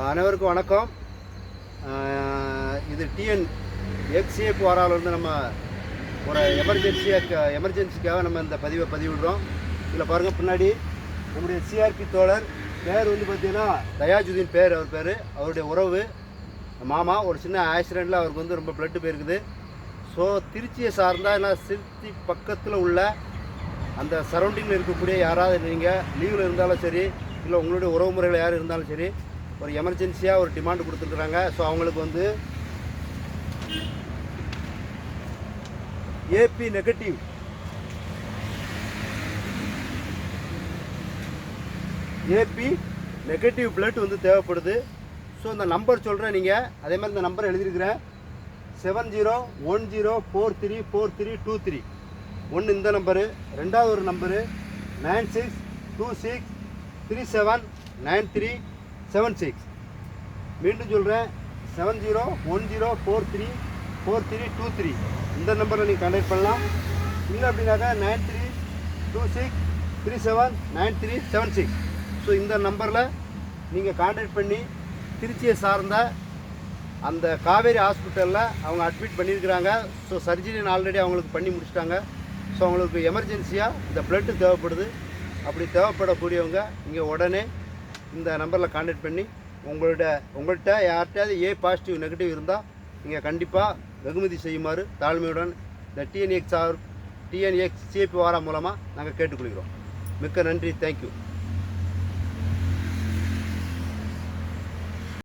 அனைவருக்கும் வணக்கம். இது டிஎன் எக்ஸ்ஏப் வாராலேருந்து நம்ம ஒரு எமர்ஜென்சியாக எமர்ஜென்சிக்காக நம்ம இந்த பதிவை பதிவிடுறோம். இதில் பாருங்கள் பின்னாடி நம்முடைய சிஆர்பி தோழர் பேர் வந்து பார்த்தீங்கன்னா தயாஜுதீன் பேர் அவர் பேர். அவருடைய உறவு மாமா ஒரு சின்ன ஆக்சிடெண்ட்டில் அவருக்கு வந்து ரொம்ப பிளட்டு போயிருக்குது. ஸோ திருச்சியை சார்ந்தால் என்ன திருச்சி பக்கத்தில் உள்ள அந்த சரௌண்டிங்கில் இருக்கக்கூடிய யாராவது நீங்கள் லீவில் இருந்தாலும் சரி இல்லை உங்களுடைய உறவுமுறைகள் யார் இருந்தாலும் சரி ஒரு எமர்ஜென்சியாக ஒரு டிமாண்ட் கொடுத்துருக்குறாங்க. ஸோ அவங்களுக்கு வந்து AB negative AB negative blood வந்து தேவைப்படுது. ஸோ இந்த நம்பர் சொல்கிறேன் நீங்கள் அதே மாதிரி இந்த நம்பர் எழுதியிருக்கிறேன். Seven zero one zero four three four three two three ஒன்று இந்த நம்பரு ரெண்டாவது ஒரு number nine six two six three seven nine three seven six மீண்டும் சொல்கிறேன் seven zero one zero four three four three two three இந்த நம்பரில் நீங்கள் contact பண்ணலாம். இல்லை அப்படின்னாக்கா nine three two six three seven nine three seven six so இந்த நம்பரில் நீங்கள் கான்டாக்ட் பண்ணி திருச்சியை சார்ந்த அந்த காவேரி ஹாஸ்பிட்டலில் அவங்க அட்மிட் பண்ணியிருக்கிறாங்க. ஸோ சர்ஜரின்னு ஆல்ரெடி அவங்களுக்கு பண்ணி முடிச்சிட்டாங்க. ஸோ அவங்களுக்கு எமர்ஜென்சியாக இந்த பிளட்டு தேவைப்படுது. அப்படி தேவைப்படக்கூடியவங்க இங்கே உடனே இந்த நம்பரில் கான்டாக்ட் பண்ணி உங்களோட உங்கள்கிட்ட யார்கிட்டயாவது ஏ பாசிட்டிவ் நெகட்டிவ் இருந்தால் நீங்கள் கண்டிப்பாக வெகுமதி செய்யுமாறு தாழ்மையுடன் இந்த டிஎன்எக்ஸ் ஆர் டிஎன்எக்ஸ் சிஏபி வாரா மூலமாக நாங்கள் கேட்டுக்கொள்கிறோம். மிக்க நன்றி. தேங்க்யூ